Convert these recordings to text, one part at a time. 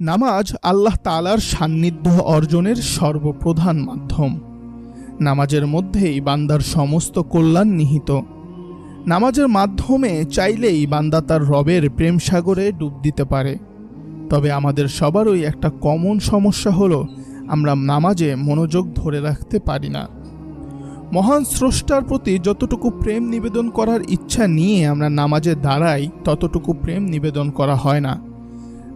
নামাজ আল্লাহ তালার সান্নিধ্য অর্জনের সর্বপ্রধান মাধ্যম। নামাজের মধ্যেই বান্দার সমস্ত কল্যাণ নিহিত। নামাজের মাধ্যমে চাইলেই বান্দা তার রবের প্রেম সাগরে ডুব দিতে পারে। তবে আমাদের সবারই একটা কমন সমস্যা হলো, আমরা নামাজে মনোযোগ ধরে রাখতে পারি না। মহান স্রষ্টার প্রতি যতটুকু প্রেম নিবেদন করার ইচ্ছা নিয়ে আমরা নামাজে দাঁড়াই, ততটুকু প্রেম নিবেদন করা হয় না।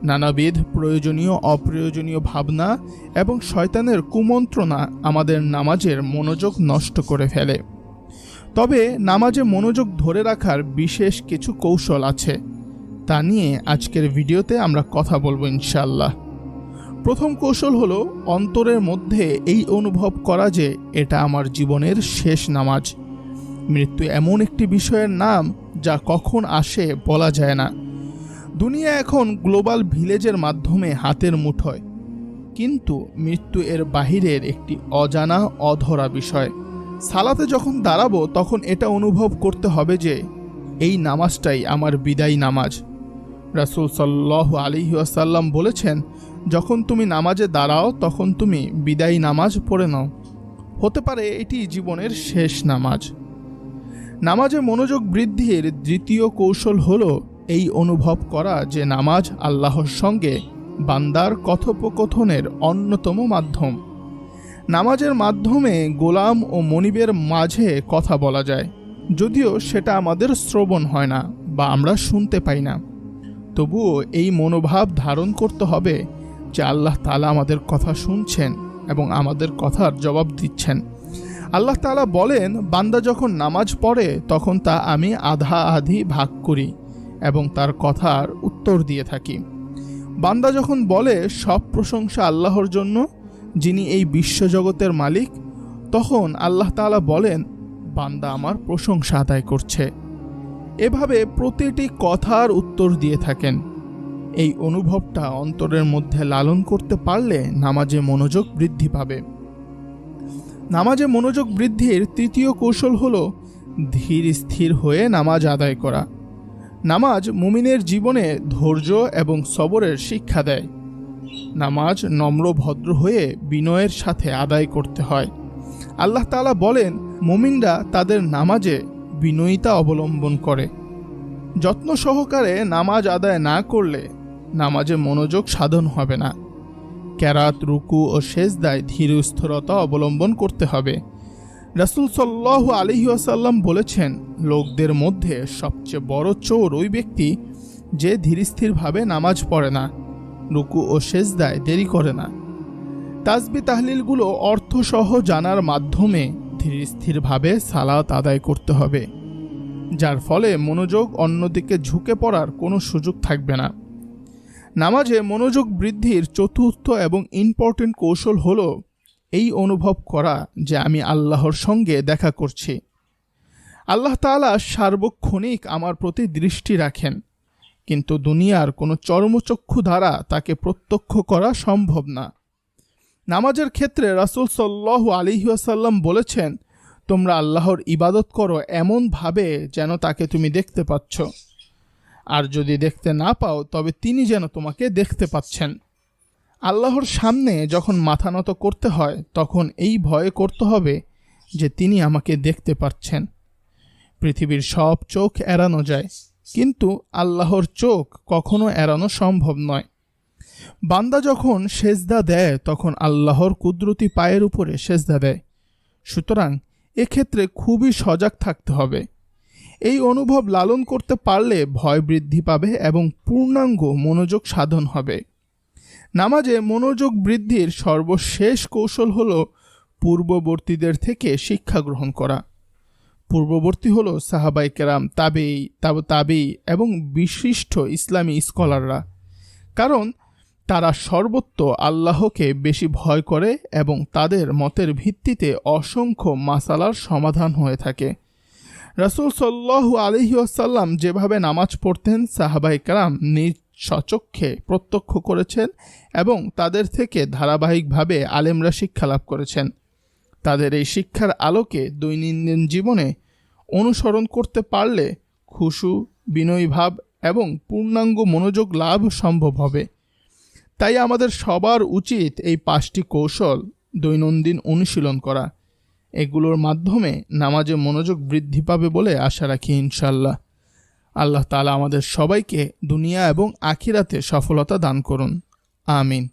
নানাবিধ প্রয়োজনীয়, অপ্রয়োজনীয় ভাবনা এবং শয়তানের কুমন্ত্রণা আমাদের নামাজের মনোযোগ নষ্ট করে ফেলে। তবে নামাজে মনোযোগ ধরে রাখার বিশেষ কিছু কৌশল আছে। তা নিয়ে আজকের ভিডিওতে আমরা কথা বলব ইনশাল্লাহ প্রথম কৌশল হলো অন্তরের মধ্যে এই অনুভব করা যে এটা আমার জীবনের শেষ নামাজ। মৃত্যু এমন একটি বিষয়ের নাম যা কখন আসে বলা যায় না। দুনিয়া এখন গ্লোবাল ভিলেজের মাধ্যমে হাতের মুঠোয় কিন্তু মৃত্যু এর বাহিরের একটি অজানা, অধরা বিষয়। সালাতে যখন দাঁড়াবো, তখন এটা অনুভব করতে হবে যে, এই নামাজটাই আমার বিদায় নামাজ। রাসুল সাল্লাহ আলিহাসাল্লাম বলেছেন, যখন তুমি নামাজে দাঁড়াও, তখন তুমি বিদায়ী নামাজ পড়ে নাও। হতে পারে এটি জীবনের শেষ নামাজ। নামাজে মনোযোগ বৃদ্ধির দ্বিতীয় কৌশল হল এই অনুভব করা যে নামাজ আল্লাহর সঙ্গে বান্দার কথোপকথনের অন্যতম মাধ্যম। নামাজের মাধ্যমে গোলাম ও মনিবের মাঝে কথা বলা যায়। যদিও সেটা আমাদের শ্রবণ হয় না বা আমরা শুনতে পাই না। তবুও এই মনোভাব ধারণ করতে হবে যে আল্লাহ তালা আমাদের কথা শুনছেন এবং আমাদের কথার জবাব দিচ্ছেন। আল্লাহ তালা বলেন, বান্দা যখন নামাজ পড়ে, তখন তা আমি আধা আধি ভাগ করি। এবং তার কথার উত্তর দিয়ে থাকি। বান্দা যখন বলে সব প্রশংসা আল্লাহর জন্য, যিনি এই বিশ্বজগতের মালিক, তখন আল্লাহ তালা বলেন, বান্দা আমার প্রশংসা আদায় করছে। এভাবে প্রতিটি কথার উত্তর দিয়ে থাকেন। এই অনুভবটা অন্তরের মধ্যে লালন করতে পারলে নামাজে মনোযোগ বৃদ্ধি পাবে। নামাজে মনোযোগ বৃদ্ধির তৃতীয় কৌশল হল ধীর স্থির হয়ে নামাজ আদায় করা। নামাজ মুমিনের জীবনে ধৈর্য এবং সবরের শিক্ষা দেয়। নামাজ নম্র ভদ্র হয়ে বিনয়ের সাথে আদায় করতে হয়। আল্লাহ তালা বলেন, মুমিনরা তাদের নামাজে বিনয়িতা অবলম্বন করে। যত্ন সহকারে নামাজ আদায় না করলে নামাজে মনোযোগ সাধন হবে না। ক্যারাত, রুকু ও সেজদায় ধীর স্থিরতা অবলম্বন করতে হবে। রাসুল সাল্লাহ আলহিউসাল্লাম বলেছেন, লোকদের মধ্যে সবচেয়ে বড় চোর ওই ব্যক্তি যে ধীরস্থিরভাবে নামাজ পড়ে না, রুকু ও সেজদায় দেরি করে না। তাজবি তাহলিলগুলো অর্থসহ জানার মাধ্যমে ধীরস্থিরভাবে সালাত আদায় করতে হবে, যার ফলে মনোযোগ অন্যদিকে ঝুঁকে পড়ার কোনো সুযোগ থাকবে না। নামাজে মনোযোগ বৃদ্ধির চতুর্থ এবং ইম্পর্টেন্ট কৌশল হল এই অনুভব করা যে আমি আল্লাহর সঙ্গে দেখা করছি। আল্লাহ তালা সার্বক্ষণিক আমার প্রতি দৃষ্টি রাখেন, কিন্তু দুনিয়ার কোনো চর্মচক্ষু দ্বারা তাকে প্রত্যক্ষ করা সম্ভব না। নামাজের ক্ষেত্রে রাসুল সাল্লাহ আলিহাসাল্লাম বলেছেন, তোমরা আল্লাহর ইবাদত করো এমনভাবে যেন তাকে তুমি দেখতে পাচ্ছ। আর যদি দেখতে না পাও, তবে তিনি যেন তোমাকে দেখতে পাচ্ছেন। আল্লাহর সামনে যখন মাথা নত করতে হয়, তখন এই ভয়ে করতে হবে যে তিনি আমাকে দেখতে পাচ্ছেন পৃথিবীর সব চোখ এড়ানো যায়, কিন্তু আল্লাহর চোখ কখনো এড়ানো সম্ভব নয়। বান্দা যখন সেজদা দেয়, তখন আল্লাহর কুদরতি পায়ের উপরে সেজদা দেয়। সুতরাং এক্ষেত্রে খুবই সজাগ থাকতে হবে। এই অনুভব লালন করতে পারলে ভয় বৃদ্ধি পাবে এবং পূর্ণাঙ্গ মনোযোগ সাধন হবে। নামাজে মনোযোগ বৃদ্ধির সর্বশেষ কৌশল হল পূর্ববর্তীদের থেকে শিক্ষা গ্রহণ করা। পূর্ববর্তী হল সাহাবাই কেরাম তাবেই তাব তাবেই এবং বিশিষ্ট ইসলামী স্কলাররা। কারণ তারা সর্বত্র আল্লাহকে বেশি ভয় করে এবং তাদের মতের ভিত্তিতে অসংখ্য মাসালার সমাধান হয়ে থাকে। রাসুল সাল্লাহু আলহিউসাল্লাম যেভাবে নামাজ পড়তেন, সাহাবাই কালাম নিজ সচক্ষে প্রত্যক্ষ করেছেন এবং তাদের থেকে ধারাবাহিকভাবে আলেমরা শিক্ষা লাভ করেছেন। তাদের এই শিক্ষার আলোকে দৈনন্দিন জীবনে অনুসরণ করতে পারলে খুশু, বিনয়ী ভাব এবং পূর্ণাঙ্গ মনোযোগ লাভ সম্ভব হবে। তাই আমাদের সবার উচিত এই পাঁচটি কৌশল দৈনন্দিন অনুশীলন করা। এগুলোর মাধ্যমে নামাজে মনোযোগ বৃদ্ধি পাবে বলে আশা রাখি ইনশাল্লাহ আল্লাহ তালা আমাদের সবাইকে দুনিয়া এবং আখিরাতে সফলতা দান করুন। আমিন।